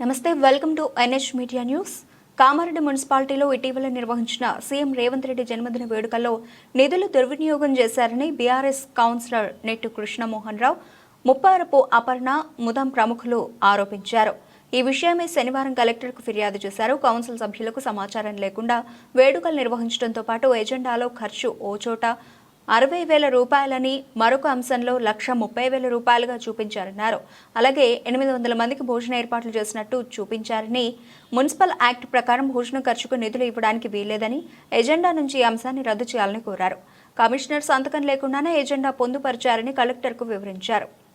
నమస్తే welcome to NH media news. Kamareddy మున్సిపాలిటీలో ఇటీవల నిర్వహించిన సీఎం రేవంత్ రెడ్డి జన్మదిన వేడుకల్లో నిధులు దుర్వినియోగం చేశారని బీఆర్ఎస్ కౌన్సిలర్ నెట్టు కృష్ణమోహన్ రావు ముప్పారపు అపర్ణ ముదం ప్రముఖులు ఆరోపించారు. ఈ విషయమై శనివారం కలెక్టర్కు ఫిర్యాదు చేశారు. కౌన్సిల్ సభ్యులకు సమాచారం లేకుండా వేడుకలు నిర్వహించడంతో పాటు ఎజెండాలో ఖర్చు ఓ చోట అరవై వేల రూపాయలని మరొక అంశంలో లక్ష ముప్పై వేల రూపాయలుగా చూపించారన్నారు. అలాగే ఎనిమిది వందల మందికి భోజన ఏర్పాట్లు చేసినట్టు చూపించారని మున్సిపల్ యాక్ట్ ప్రకారం భోజనం ఖర్చుకు నిధులు ఇవ్వడానికి వీల్లేదని ఎజెండా నుంచి ఈ అంశాన్ని రద్దు చేయాలని కోరారు. కమిషనర్ సంతకం లేకుండానే ఎజెండా పొందుపరిచారని కలెక్టర్కు వివరించారు.